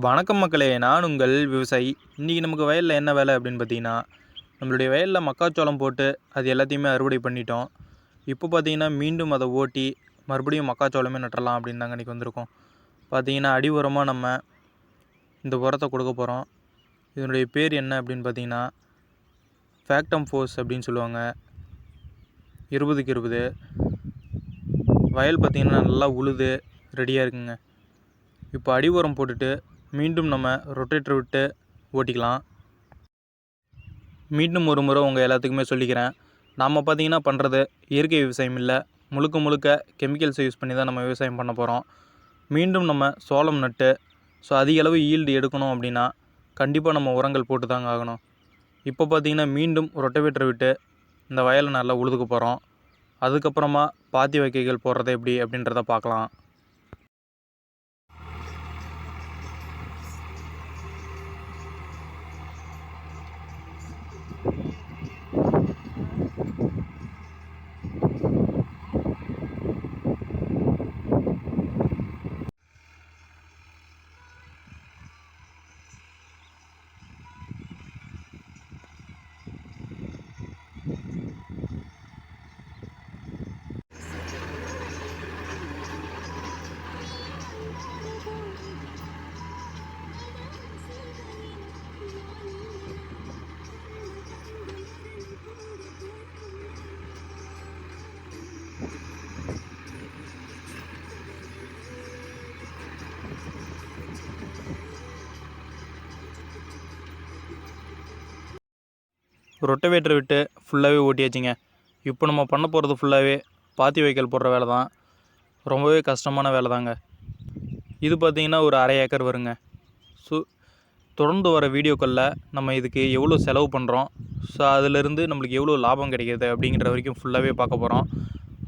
வணக்கம் மக்களே நான் உங்கள் விவசாயி. இன்றைக்கி நமக்கு வயலில் என்ன வேலை அப்படின்னு பார்த்தீங்கன்னா நம்மளுடைய வயலில் மக்காச்சோளம் போட்டு அது எல்லாத்தையுமே அறுவடை பண்ணிட்டோம். இப்போ பார்த்தீங்கன்னா மீண்டும் அதை ஓட்டி மறுபடியும் மக்காச்சோளமே நட்டுறலாம் அப்படின்னு தாங்க இன்றைக்கி வந்திருக்கோம். பார்த்தீங்கன்னா அடி உரமாக நம்ம இந்த உரத்தை கொடுக்க போகிறோம் இதனுடைய பேர் என்ன அப்படின்னு பார்த்தீங்கன்னா ஃபேக்டம் ஃபோர்ஸ் அப்படின்னு சொல்லுவாங்க. இருபதுக்கு இருபது. வயல் பார்த்திங்கன்னா நல்லா உழுது ரெடியாக இருக்குங்க. இப்போ அடி உரம் போட்டுட்டு மீண்டும் நம்ம ரொட்டேட்டர் விட்டு ஓட்டிக்கலாம். மீண்டும் ஒரு முறை உங்கள் எல்லாத்துக்குமே சொல்லிக்கிறேன். நாம் பார்த்திங்கன்னா பண்ணுறது இயற்கை விவசாயம் இல்லை. முழுக்க முழுக்க கெமிக்கல்ஸை யூஸ் பண்ணி தான் நம்ம விவசாயம் பண்ண போகிறோம் மீண்டும் நம்ம சோளம் நட்டு ஸோ அதிக அளவு ஈல்டு எடுக்கணும் அப்படின்னா கண்டிப்பாக நம்ம உரங்கள் போட்டு தாங்க ஆகணும். இப்போ பார்த்திங்கன்னா மீண்டும் ரொட்டவேட்டர் விட்டு இந்த வயலை நல்லா உழுதுக்க போகிறோம் அதுக்கப்புறமா பாத்தி வைக்கைகள் போடுறது எப்படி அப்படின்றத பார்க்கலாம். ரொட்டவேட்டர் விட்டு ஃபுல்லாகவே ஓட்டியாச்சுங்க. இப்போ நம்ம பண்ண போகிறது ஃபுல்லாகவே பாத்தி வைக்கல் போடுற வேலை தான். ரொம்பவே கஷ்டமான வேலை தாங்க. இது பார்த்திங்கன்னா ஒரு அரை ஏக்கர் வருங்க. ஸோ தொடர்ந்து வர வீடியோக்களில் நம்ம இதுக்கு எவ்வளோ செலவு பண்ணுறோம் ஸோ அதிலிருந்து நம்மளுக்கு எவ்வளோ லாபம் கிடைக்கிது அப்படிங்கிற வரைக்கும் ஃபுல்லாகவே பார்க்க போகிறோம்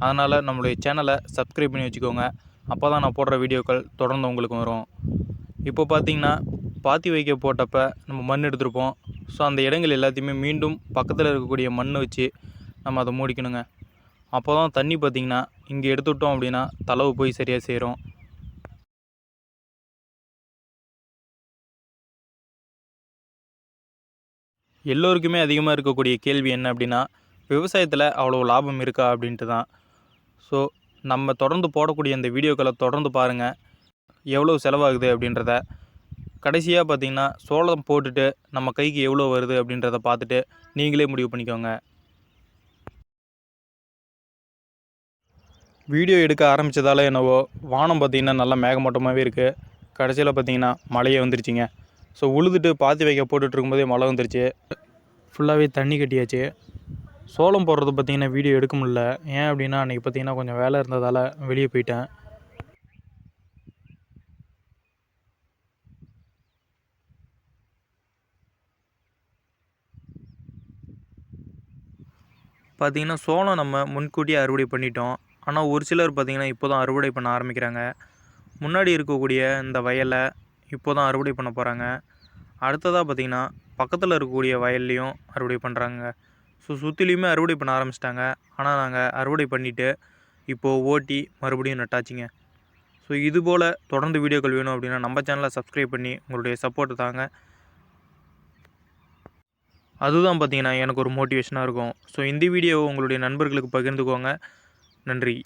அதனால் நம்மளுடைய சேனலை சப்ஸ்கிரைப் பண்ணி வச்சுக்கோங்க. அப்போ தான் நான் போடுற வீடியோக்கள் தொடர்ந்து உங்களுக்கு வரும். இப்போ பார்த்திங்கன்னா பாத்தி வைக்க போட்டப்போ நம்ம மண் எடுத்திருப்போம். ஸோ அந்த இடங்கள் எல்லாத்தையுமே மீண்டும் பக்கத்தில் இருக்கக்கூடிய மண் வச்சு நம்ம அதை மூடிக்கணுங்க. அப்போ தான் தண்ணி பார்த்திங்கன்னா இங்கே எடுத்துவிட்டோம் அப்படின்னா தளவு போய் சரியாக சேரும். எல்லோருக்குமே அதிகமாக இருக்கக்கூடிய கேள்வி என்ன அப்படின்னா விவசாயத்தில் அவ்வளோ லாபம் இருக்கா அப்படின்ட்டு தான். ஸோ நம்ம தொடர்ந்து போடக்கூடிய அந்த வீடியோக்களை தொடர்ந்து பாருங்கள் எவ்வளோ செலவாகுது அப்படின்றத கடைசியாக பார்த்தீங்கன்னா சோளம் போட்டுட்டு நம்ம கைக்கு எவ்வளோ வருது அப்படின்றத பார்த்துட்டு நீங்களே முடிவு பண்ணிக்கோங்க. வீடியோ எடுக்க ஆரம்பித்ததால் என்னவோ வானம் பார்த்திங்கன்னா நல்லா மேகமூட்டமாகவே இருக்குது கடைசியில் பார்த்தீங்கன்னா மழையே வந்துருச்சுங்க. ஸோ உழுதுட்டு பாத்தி வைக்க போட்டுட்டு இருக்கும்போதே மழை வந்துருச்சு. ஃபுல்லாகவே தண்ணி கட்டியாச்சு. சோளம் போடுறது பார்த்திங்கன்னா வீடியோ எடுக்க முடில ஏன் அப்படின்னா அன்றைக்கி பார்த்திங்கன்னா கொஞ்சம் வேலை இருந்ததால் வெளியே போயிட்டேன். பார்த்திங்கன்னா சோளம் நம்ம முன்கூட்டியே அறுவடை பண்ணிட்டோம். ஆனால் ஒரு சிலர் பார்த்திங்கன்னா இப்போ தான் அறுவடை பண்ண ஆரம்பிக்கிறாங்க. முன்னாடி இருக்கக்கூடிய இந்த வயலை இப்போ தான் அறுவடை பண்ண போகிறாங்க அடுத்ததாக பார்த்திங்கன்னா பக்கத்தில் இருக்கக்கூடிய வயல்லையும் அறுவடை பண்ணுறாங்க ஸோ சுற்றிலையுமே அறுவடை பண்ண ஆரம்பிச்சிட்டாங்க. ஆனால் நாங்கள் அறுவடை பண்ணிவிட்டு இப்போது ஓட்டி மறுபடியும் நட்டாச்சுங்க. ஸோ இதுபோல் தொடர்ந்து வீடியோக்கள் வேணும் அப்படின்னா நம்ம சேனலை சப்ஸ்கிரைப் பண்ணி உங்களுடைய சப்போர்ட்டு தாங்க. அதுதான் பார்த்திங்கன்னா எனக்கு ஒரு மோட்டிவேஷனாக இருக்கும். ஸோ இந்த வீடியோவை உங்களுடைய நண்பர்களுக்கு பகிர்ந்துக்கோங்க. நன்றி.